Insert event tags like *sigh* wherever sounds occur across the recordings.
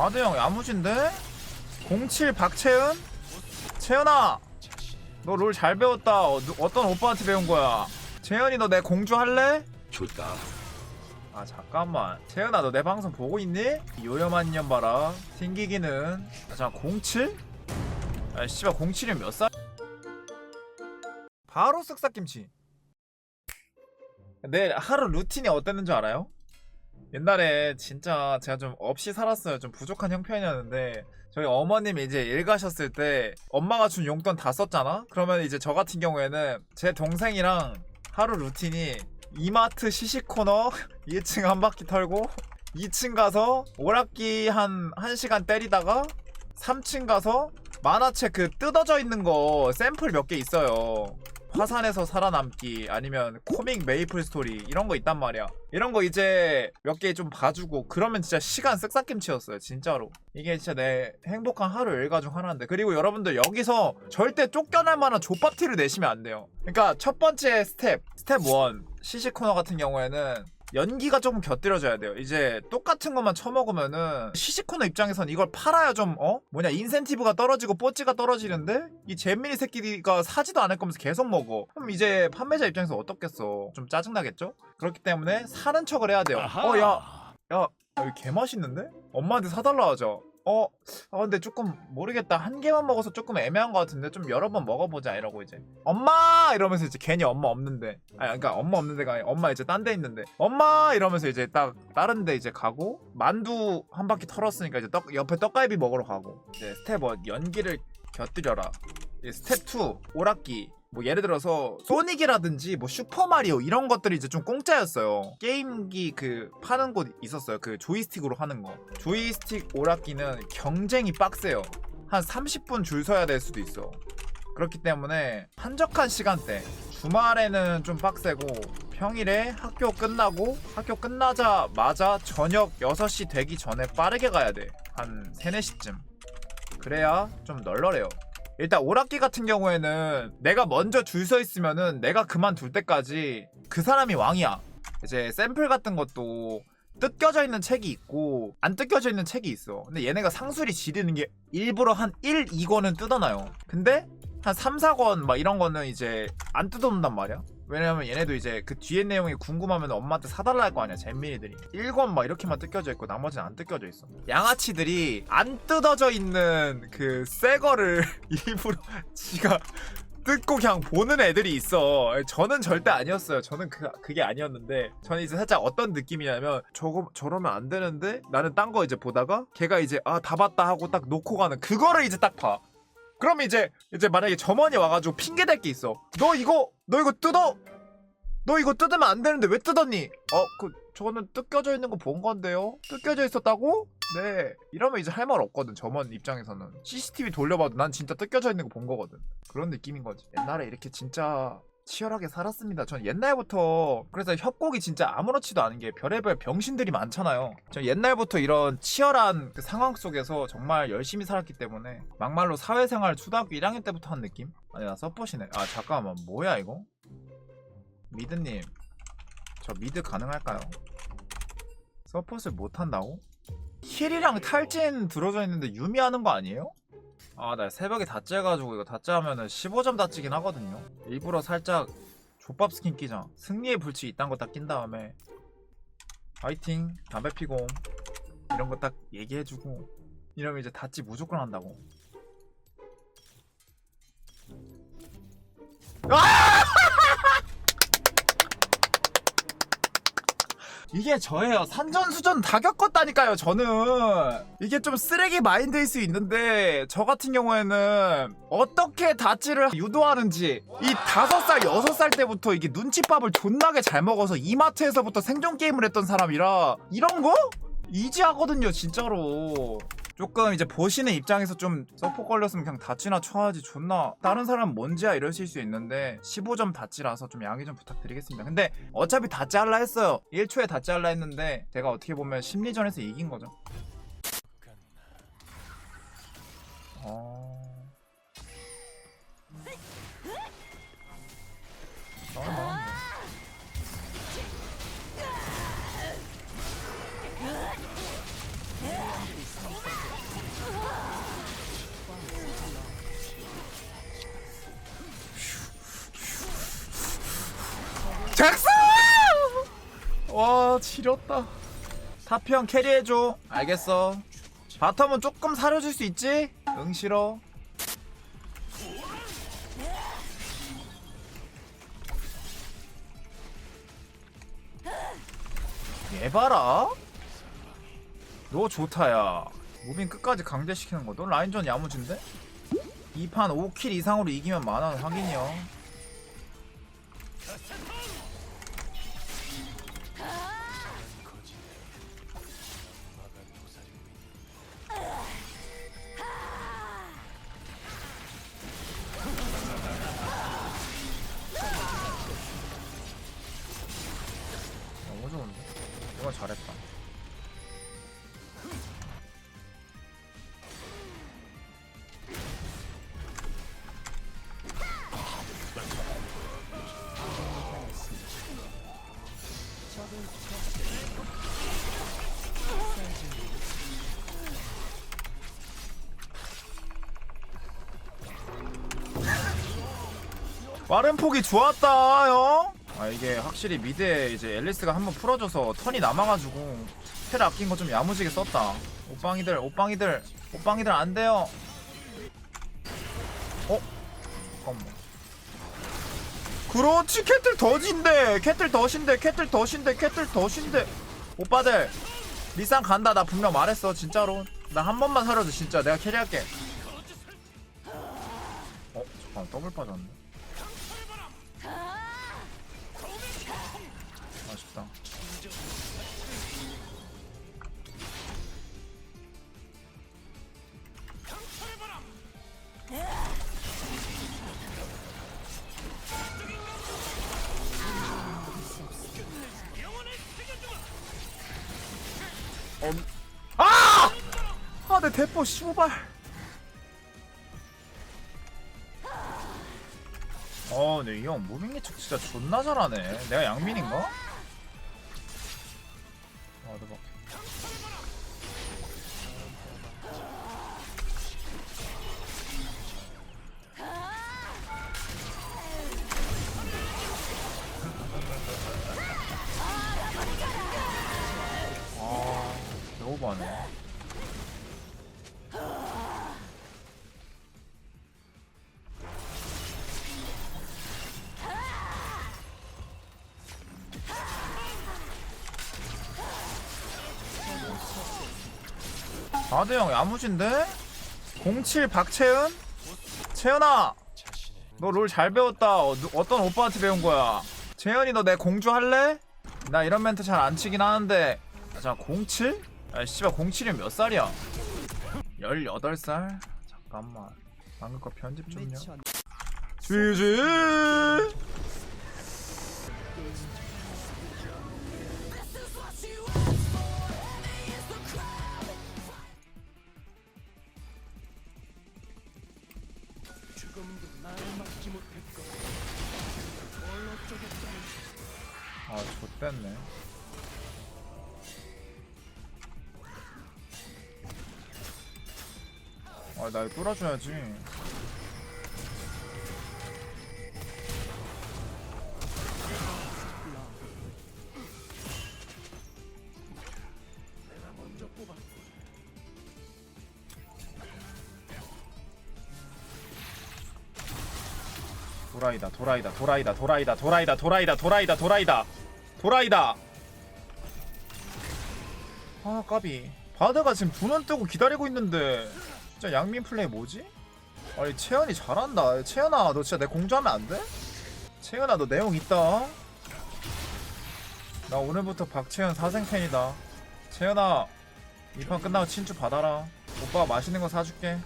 4대0 야무진데? 07 박채은? 채은아! 너 롤 잘 배웠다. 어, 누- 어떤 오빠한테 배운 거야? 채은이 너 내 공주 할래? 좋다. 아 잠깐만 채은아 너 내 방송 보고 있니? 요염한 인연 봐라 튕기기는 아, 자 07? 아 씨발 07이면 몇 살? 바로 쓱싹김치 내 하루 루틴이 어땠는 줄 알아요? 옛날에 진짜 제가 좀 없이 살았어요 좀 부족한 형편이었는데 저희 어머님이 이제 일 가셨을 때 엄마가 준 용돈 다 썼잖아? 그러면 이제 저 같은 경우에는 제 동생이랑 하루 루틴이 이마트 시식 코너 2층 *laughs* 한 바퀴 털고 2층 가서 오락기 한 1시간 때리다가 3층 가서 만화책 그 뜯어져 있는 거 샘플 몇 개 있어요. 화산에서 살아남기 아니면 코믹 메이플 스토리 이런 거 있단 말이야. 이런 거 이제 몇 개 좀 봐주고 그러면 진짜 시간 쓱싹김치였어요. 진짜로. 이게 진짜 내 행복한 하루 일과 중 하나인데 그리고 여러분들 여기서 절대 쫓겨날 만한 족밥티를 내시면 안 돼요. 그러니까 첫 번째 스텝 스텝 1 시식 코너 같은 경우에는 연기가 조금 곁들여져야 돼요. 이제 똑같은 것만 처먹으면은 시시코너 입장에선 이걸 팔아야 좀 어? 뭐냐 인센티브가 떨어지고 뽀찌가 떨어지는데 이 잼민이 새끼가 사지도 않을 거면서 계속 먹어. 그럼 이제 판매자 입장에서 어떻겠어? 좀 짜증나겠죠? 그렇기 때문에 사는 척을 해야 돼요. 어 야, 야 여기 개 맛있는데? 엄마한테 사달라 하자. 어, 아 근데 조금 모르겠다. 한 개만 먹어서 조금 애매한 것 같은데 좀 여러 번 먹어보자 이러고 이제 엄마 이러면서 이제 괜히 엄마 없는데, 아 그러니까 엄마 없는 데가 아니라 엄마 이제 딴 데 있는데 엄마 이러면서 이제 딱 다른 데 이제 가고 만두 한 바퀴 털었으니까 이제 떡 옆에 떡갈비 먹으러 가고 이제 스텝 1 연기를 곁들여라. 스텝 2 오락기 뭐 예를 들어서 소닉이라든지 뭐 슈퍼마리오 이런 것들이 이제 좀 공짜였어요. 게임기 그 파는 곳 있었어요. 그 조이스틱으로 하는 거. 조이스틱 오락기는 경쟁이 빡세요. 한 30분 줄 서야 될 수도 있어. 그렇기 때문에 한적한 시간대. 주말에는 좀 빡세고 평일에 학교 끝나고 학교 끝나자마자 저녁 6시 되기 전에 빠르게 가야 돼한 3, 4시쯤. 그래야 좀 널널해요 일단 오락기 같은 경우에는 내가 먼저 줄 서 있으면은 내가 그만둘 때까지 그 사람이 왕이야. 이제 샘플 같은 것도 뜯겨져 있는 책이 있고 안 뜯겨져 있는 책이 있어. 근데 얘네가 상술이 지르는 게 일부러 한 1, 2권은 뜯어놔요. 근데 한 3, 4권 막 이런 거는 이제 안 뜯어놓는단 말이야. 왜냐면 얘네도 이제 그 뒤에 내용이 궁금하면 엄마한테 사달라 할 거 아니야 잼민이들이. 1권 막 이렇게만 뜯겨져 있고 나머지는 안 뜯겨져 있어. 양아치들이 안 뜯어져 있는 그 새 거를 *laughs* 일부러 지가 뜯고 그냥 보는 애들이 있어. 저는 절대 아니었어요. 저는 그, 그게 아니었는데 저는 이제 살짝 어떤 느낌이냐면 저거 저러면 안 되는데 나는 딴 거 이제 보다가 걔가 이제 아 다 봤다 하고 딱 놓고 가는 그거를 이제 딱 봐 그럼 이제 이제 만약에 점원이 와가지고 핑계 댈 게 있어. 너 이거 너 이거 뜯어. 너 이거 뜯으면 안 되는데 왜 뜯었니? 어 그 저거는 뜯겨져 있는 거 본 건데요. 뜯겨져 있었다고? 네. 이러면 이제 할 말 없거든. 점원 입장에서는 CCTV 돌려봐도 난 진짜 뜯겨져 있는 거 본 거거든. 그런 느낌인 거지. 옛날에 이렇게 진짜 치열하게 살았습니다. 전 옛날부터 그래서 협곡이 진짜 아무렇지도 않은 게 별의별 병신들이 많잖아요. 전 옛날부터 이런 치열한 그 상황 속에서 정말 열심히 살았기 때문에 막말로 사회생활 초등학교 1학년 때부터 한 느낌? 아니 나 서폿이네. 아 잠깐만 뭐야 이거? 미드님 저 미드 가능할까요? 서폿을 못한다고? 힐이랑 탈진 들어져 있는데 유미하는 거 아니에요? 아, 나 새벽에 다찌 해가지고 이거 다찌 하면은 15점 다찌긴 하거든요. 일부러 살짝 족밥 스킨 끼자. 승리의 불치 이딴 거 딱 낀 다음에 파이팅, 담배 피고 옴. 이런 거 딱 얘기해주고 이러면 이제 다찌 무조건 한다고. 아! 이게 저예요. 산전수전 다 겪었다니까요, 저는. 이게 좀 쓰레기 마인드일 수 있는데, 저 같은 경우에는 어떻게 다치를 유도하는지, 이 다섯 살, 여섯 살 때부터 이게 눈치밥을 존나게 잘 먹어서 이마트에서부터 생존 게임을 했던 사람이라, 이런 거? 이지하거든요, 진짜로. 조금 이제 보시는 입장에서 좀 서포 걸렸으면 그냥 다치나 쳐야지 존나? 다른 사람 뭔지야 이러실 수 있는데 15점 다치라서 좀 양해 좀 부탁드리겠습니다. 근데 어차피 다치 할라 했어요. 1초에 다치 할라 했는데 제가 어떻게 보면 심리전에서 이긴 거죠. 어... 싸 작사! 와 지렸다. 타피형 캐리해줘. 알겠어. 바텀은 조금 사려줄 수 있지? 응 싫어. 얘 봐라. 너 좋다 야. 무빙 끝까지 강제시키는 거너 라인전 야무진데? 2판 5킬 이상으로 이기면 만원 확인이요 빠른 폭이 좋았다 형. 아 이게 확실히 미드에 이제 앨리스가 한번 풀어줘서 턴이 남아가지고 텔 아낀 거 좀 야무지게 썼다. 오빵이들 오빵이들 오빵이들 안 돼요. 어? 잠깐만. 그렇지 캐틀 덫인데 캐틀 덫인데 캐틀 덫인데 캐틀 덫인데 오빠들 리산 간다 나 분명 말했어 진짜로 나 한 번만 살려줘 진짜 내가 캐리할게 어? 잠깐 더블 빠졌네 아, 내 대포 씨발. 어, 근데 이형 무빙 예측 진짜 존나 잘하네. 내가 양민인가? 4대형 야무진데? 07 박채은? 채은아! 너 롤 잘 배웠다. 어, 떤 오빠한테 배운 거야? 채은이 너 내 공주 할래? 나 이런 멘트 잘 안 치긴 하는데 자 07? 야 씨발 07이 몇 살이야? 18살? 잠깐만 방금 거 편집 좀요 지지 아, 좆됐네. 아, 날 뚫어줘야지. 도라이다, 도라이다, 도라이다, 도라이다, 도라이다, 도라이다, 도라이다, 도라이다, 도라이다. 아, 까비. 바드가 지금 두눈 뜨고 기다리고 있는데 진짜 양민 플레이 뭐지? 아니 채연이 잘한다. 채연아, 너 진짜 내 공주하면 안 돼? 채연아, 너 내용 있다. 나 오늘부터 박채연 사생 팬이다. 채연아, 이 판 끝나고 친추 받아라. 오빠가 맛있는 거 사줄게.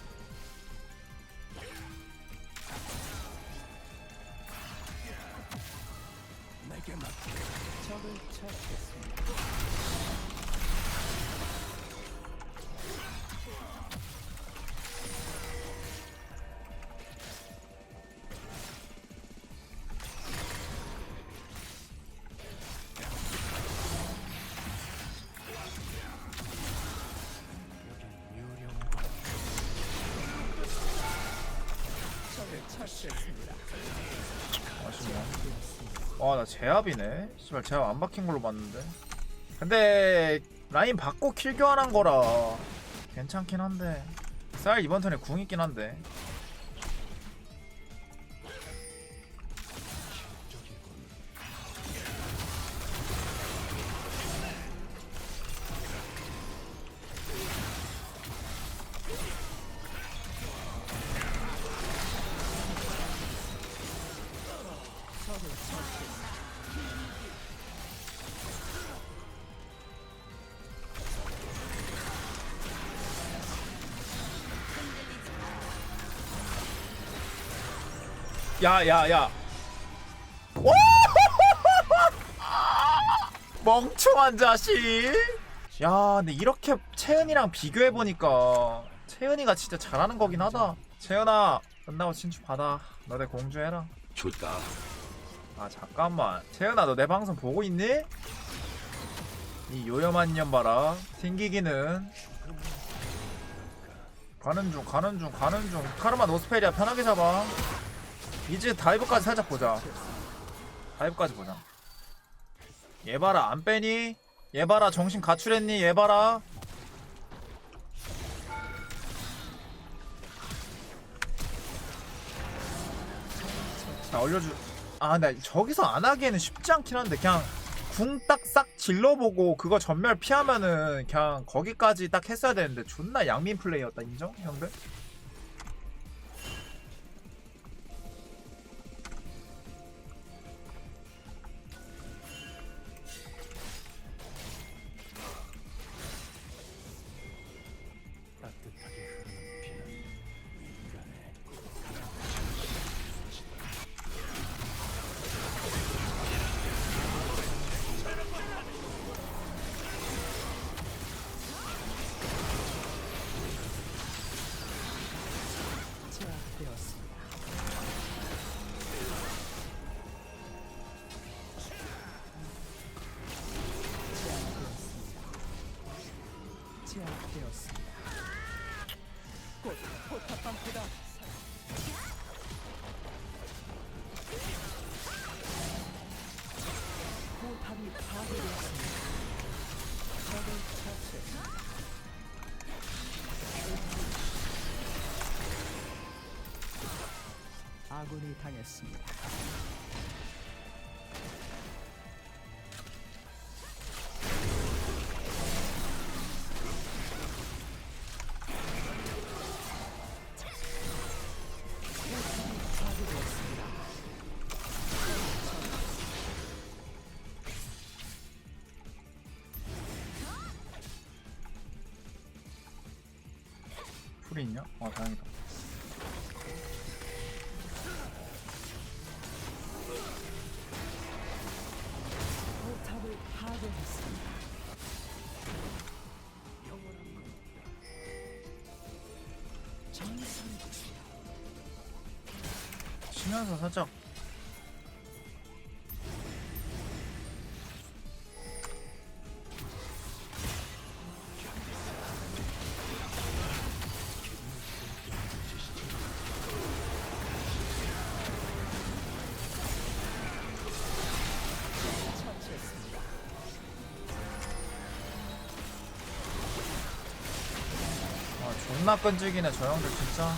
처치했습니다. 아쉽네. 와나 제압이네. 씨발 제압 안 박힌 걸로 봤는데. 근데 라인 받고 킬 교환한 거라 괜찮긴 한데. 쌀 이번 턴에 궁 있긴 한데 야 야야. *laughs* 멍청한 자식. 야 근데 이렇게 채은이랑 비교해 보니까 채은이가 진짜 잘하는 거긴 하다. 채은아 끝나고 친추 받아. 너네 공주해라. 좋다. 아 잠깐만. 채은아 너 내 방송 보고 있니? 이 요염한 년 봐라. 튕기기는. 가는 중 가는 중 가는 중. 카르마 노스페리아 편하게 잡아 이제 다이브까지 살짝 보자 다이브까지 보자 얘 봐라 안 빼니? 얘 봐라 정신 가출했니? 얘 봐라 자 올려주 아 근데 저기서 안 하기에는 쉽지 않긴 한데 그냥 궁 딱 싹 질러보고 그거 전멸 피하면은 그냥 거기까지 딱 했어야 되는데 존나 양민 플레이였다 인정 형들? 아군이 당했습니다. 풀이 있냐? 어 다행이다 포탑을 파괴했습니다. 전선지 치면서 살짝. 존나 끈질기네 저 형들 진짜.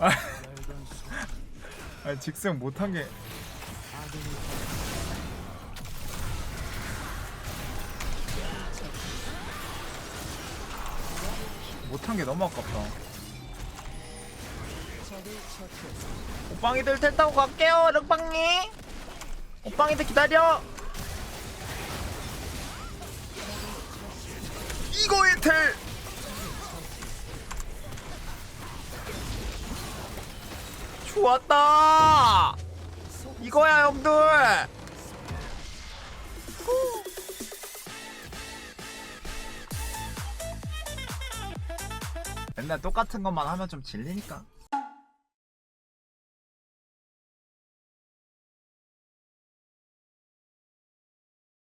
*laughs* *laughs* 직생 못한 게 못한 게 너무 아깝다. 오빵이들 텔 타고 갈게요, 르빵이. 오빵이들 기다려. 이거의 텔. 좋았다. 이거야 형들. 맨날 똑같은 것만 하면 좀 질리니까